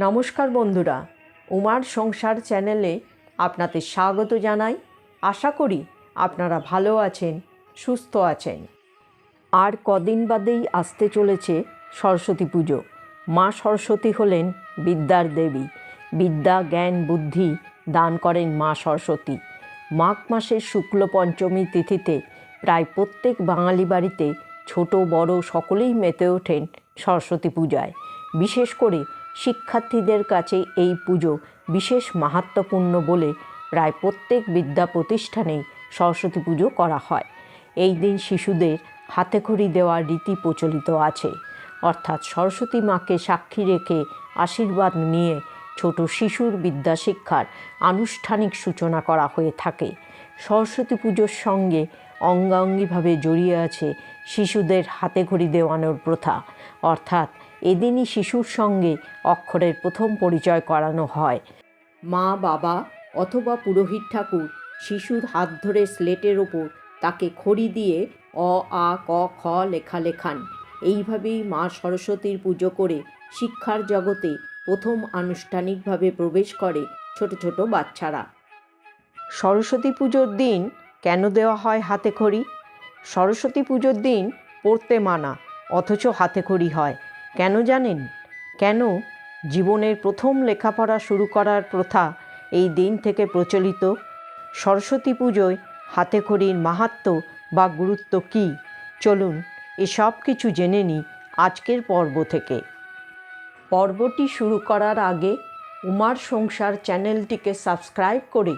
নমস্কার বন্ধুরা, উমার সংসার চ্যানেলে আপনাদের স্বাগত জানাই। আশা করি আপনারা ভালো আছেন, সুস্থ আছেন। আর কদিন বাদেই আসতে চলেছে সরস্বতী পুজো। মা সরস্বতী হলেন বিদ্যার দেবী। বিদ্যা, জ্ঞান, বুদ্ধি দান করেন মা সরস্বতী। মাঘ মাসের শুক্ল পঞ্চমী তিথিতে প্রায় প্রত্যেক বাঙালি বাড়িতে ছোট, বড় সকলেই মেতে ওঠেন সরস্বতী পূজায়। বিশেষ করে শিক্ষার্থীদের কাছে এই পুজো বিশেষ মাহাত্মপূর্ণ বলে প্রায় প্রত্যেক বিদ্যা প্রতিষ্ঠানেই সরস্বতী পুজো করা হয়। এই দিন শিশুদের হাতেখড়ি দেওয়ার রীতি প্রচলিত আছে। অর্থাৎ সরস্বতী মাকে সাক্ষী রেখে আশীর্বাদ নিয়ে ছোট শিশুর বিদ্যা শিক্ষার আনুষ্ঠানিক সূচনা করা হয়ে থাকে। সরস্বতী পুজোর সঙ্গে অঙ্গাঙ্গিভাবে জড়িয়ে আছে শিশুদের হাতে ঘড়ি দেওয়ানোর প্রথা। অর্থাৎ এদিনই শিশুর সঙ্গে অক্ষরের প্রথম পরিচয় করানো হয়। মা, বাবা অথবা পুরোহিত ঠাকুর শিশুর হাত ধরে স্লেটের ওপর তাকে খড়ি দিয়ে অ, আ, ক, খ লেখা লেখান। এইভাবেই মা সরস্বতীর পুজো করে শিক্ষার জগতে প্রথম আনুষ্ঠানিকভাবে প্রবেশ করে ছোট ছোট বাচ্চারা। সরস্বতী পুজোর দিন কেন দেওয়া হয় হাতে খড়ি? সরস্বতী পুজোর দিন পড়তে মানা, অথচ হাতে খড়ি হয়। কেন জানেন? কেন জীবনের প্রথম লেখাপড়া শুরু করার প্রথা এই দিন থেকে প্রচলিত? সরস্বতী পুজোয় হাতে খড়ির মাহাত্ম্য বা গুরুত্ব কী? চলুন এসব কিছু জেনে নিই আজকের পর্ব থেকে। পর্বটি শুরু করার আগে উমার সংসার চ্যানেলটিকে সাবস্ক্রাইব করে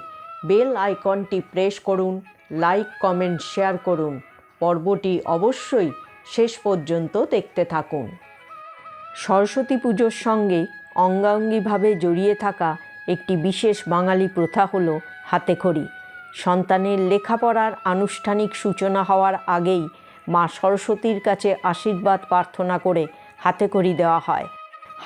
বেল আইকনটি প্রেস করুন, লাইক, কমেন্ট, শেয়ার করুন। পর্বটি অবশ্যই শেষ পর্যন্ত দেখতে থাকুন। সরস্বতী পুজোর সঙ্গে অঙ্গাঙ্গিভাবে জড়িয়ে থাকা একটি বিশেষ বাঙালি প্রথা হল হাতেখড়ি। সন্তানের লেখাপড়ার আনুষ্ঠানিক সূচনা হওয়ার আগেই মা সরস্বতীর কাছে আশীর্বাদ প্রার্থনা করে হাতেখড়ি দেওয়া হয়।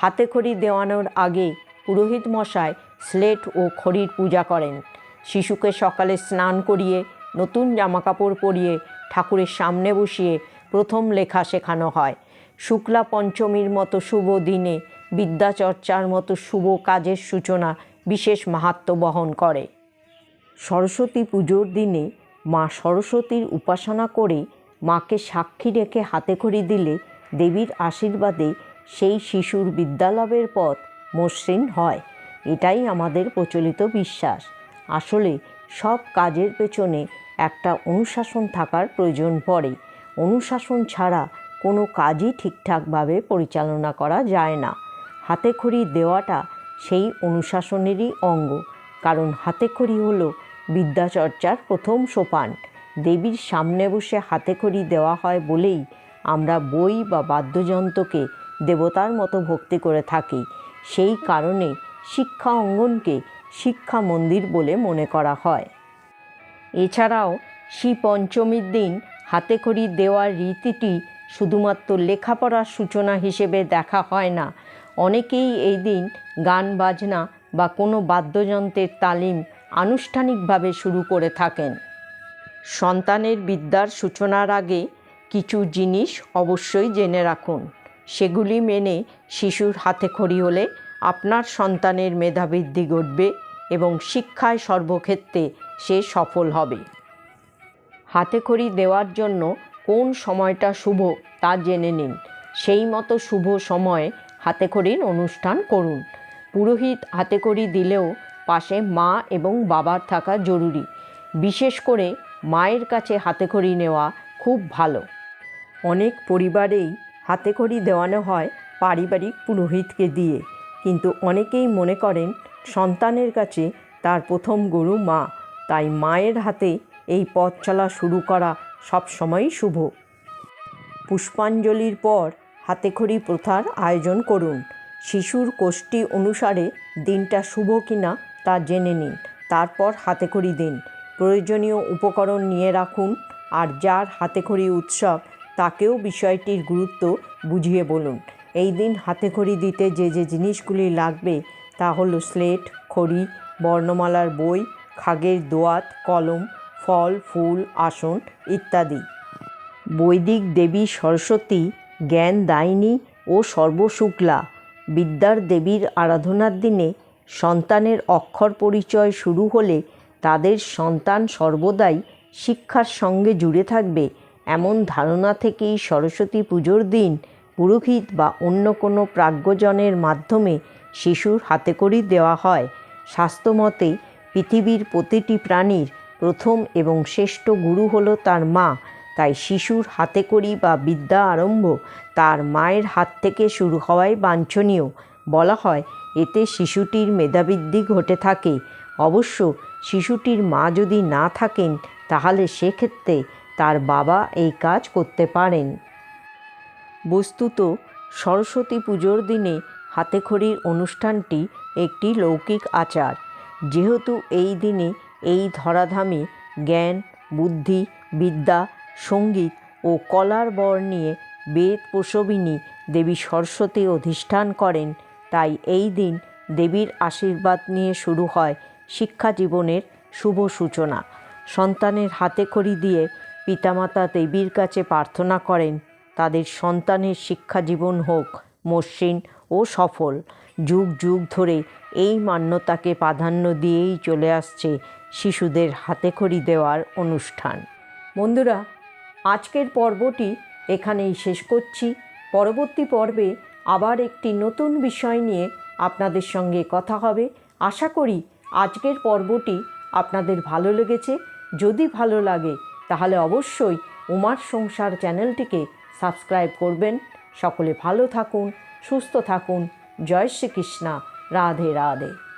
হাতেখড়ি দেওয়ানোর আগে পুরোহিত মশাই স্লেট ও খড়ির পূজা করেন। শিশুকে সকালে স্নান করিয়ে নতুন জামাকাপড় পরিয়ে ঠাকুরের সামনে বসিয়ে প্রথম লেখা শেখানো হয়। শুক্লা পঞ্চমীর মতো শুভ দিনে, বিদ্যাচর্চার মতো শুভ কাজের সূচনা বিশেষ মাহাত্ম্য বহন করে। সরস্বতী পুজোর দিনে মা সরস্বতীর উপাসনা করে মাকে সাক্ষী রেখে হাতে খড়ি দিলে দেবীর আশীর্বাদে সেই শিশুর বিদ্যালাভের পথ মসৃণ হয়। এটাই আমাদের প্রচলিত বিশ্বাস। আসলে সব কাজের পেছনে একটা অনুশাসন থাকার প্রয়োজন পড়ে। অনুশাসন ছাড়া কোনো কাজই ঠিকঠাকভাবে পরিচালনা করা যায় না। হাতে খড়ি দেওয়াটা সেই অনুশাসনেরই অঙ্গ, কারণ হাতে খড়ি হলো বিদ্যাচর্চার প্রথম সোপান। দেবীর সামনে বসে হাতে খড়ি দেওয়া হয় বলেই আমরা বই বা বাদ্যযন্ত্রকে দেবতার মতো ভক্তি করে থাকি। সেই কারণে শিক্ষা অঙ্গনকে শিক্ষা মন্দির বলে মনে করা হয়। এছাড়াও শ্রী পঞ্চমীর দিন হাতে খড়ি দেওয়ার রীতিটি শুধুমাত্র লেখাপড়ার সূচনা হিসেবে দেখা হয় না। অনেকেই এই দিন গান, বাজনা বা কোনো বাদ্যযন্ত্রের তালিম আনুষ্ঠানিকভাবে শুরু করে থাকেন। সন্তানের বিদ্যার সূচনার আগে কিছু জিনিস অবশ্যই জেনে রাখুন। সেগুলি মেনে শিশুর হাতে খড়ি হলে আপনার সন্তানের মেধাবৃদ্ধি ঘটবে এবং শিক্ষায় সর্বক্ষেত্রে সে সফল হবে। হাতে খড়ি দেওয়ার জন্য কোন সময়টা শুভ তা জেনে নিন। সেই মতো শুভ সময়ে হাতে খড়ির অনুষ্ঠান করুন। পুরোহিত হাতে খড়ি দিলেও পাশে মা এবং বাবার থাকা জরুরি। বিশেষ করে মায়ের কাছে হাতে খড়ি নেওয়া খুব ভালো। অনেক পরিবারেই হাতে খড়ি দেওয়ানো হয় পারিবারিক পুরোহিতকে দিয়ে। কিন্তু অনেকেই মনে করেন সন্তানের কাছে তার প্রথম গুরু মা। তাই মায়ের হাতে এই পথ চলা শুরু করা সবসময়ই শুভ। পুষ্পাঞ্জলির পর হাতেখড়ি প্রথার আয়োজন করুন। শিশুর কোষ্ঠী অনুসারে দিনটা শুভ কিনা তা জেনে নিন। তারপর হাতেখড়ি দিন। প্রয়োজনীয় উপকরণ নিয়ে রাখুন আর যার হাতেখড়ি উৎসব তাকেও বিষয়টির গুরুত্ব বুঝিয়ে বলুন। এই দিন হাতেখড়ি দিতে যে যে জিনিসগুলি লাগবে তা হলো স্লেট, খড়ি, বর্ণমালার বই, খাগের দোয়াত, কলম ফল, ফুল, আসন ইত্যাদি। বৈদিক দেবী সরস্বতী, জ্ঞান দায়িনী ও সর্বশুক্লা বিদ্যার দেবীর আরাধনার দিনে সন্তানের অক্ষর পরিচয় শুরু হলে তাদের সন্তান সর্বদাই শিক্ষার সঙ্গে জুড়ে থাকবে এমন ধারণা থেকেই সরস্বতী পুজোর দিন পুরোহিত বা অন্য কোনো প্রাজ্ঞজনের মাধ্যমে শিশুর হাতেখড়ি দেওয়া হয়। স্বাস্থ্যমতে পৃথিবীর প্রতিটি প্রাণীর প্রথম এবং শ্রেষ্ঠ গুরু হলো তার মা। তাই শিশুর হাতেখড়ি বা বিদ্যা আরম্ভ তার মায়ের হাত থেকে শুরু হওয়াই বাঞ্ছনীয়। বলা হয়, এতে শিশুটির মেধাবৃদ্ধি ঘটে থাকে। অবশ্য শিশুটির মা যদি না থাকেন, তাহলে সেক্ষেত্রে তার বাবা এই কাজ করতে পারেন। বস্তুত সরস্বতী পুজোর দিনে হাতেখড়ির অনুষ্ঠানটি একটি লৌকিক আচার। যেহেতু এই দিনে এই ধরাধামে জ্ঞান, বুদ্ধি, বিদ্যা, সংগীত ও কলার বর নিয়ে বেদ প্রসবিনী দেবী সরস্বতী অধিষ্ঠান করেন। তাই এই দিন দেবীর আশীর্বাদ নিয়ে শুরু হয় শিক্ষা জীবনের শুভ সূচনা। সন্তানের হাতে হাতেখড়ি দিয়ে পিতামাতা দেবীর কাছে প্রার্থনা করেন, তাদের সন্তানের শিক্ষা জীবন হোক, মসৃণ ও সফল। যুগ যুগ ধরে এই মান্যতাকে প্রাধান্য দিয়েই চলে আসছে শিশুদের হাতেখড়ি দেওয়ার অনুষ্ঠান। বন্ধুরা, আজকের পর্বটি এখানেই শেষ করছি। পরবর্তী পর্বে আবার একটি নতুন বিষয় নিয়ে আপনাদের সঙ্গে কথা হবে। আশা করি আজকের পর্বটি আপনাদের ভালো লেগেছে। যদি ভালো লাগে, তাহলে অবশ্যই উমার সংসার চ্যানেলটিকে সাবস্ক্রাইব করবেন। সকলে ভালো থাকুন, সুস্থ থাকুন। জয় শ্রীকৃষ্ণা। রাধে রাধে।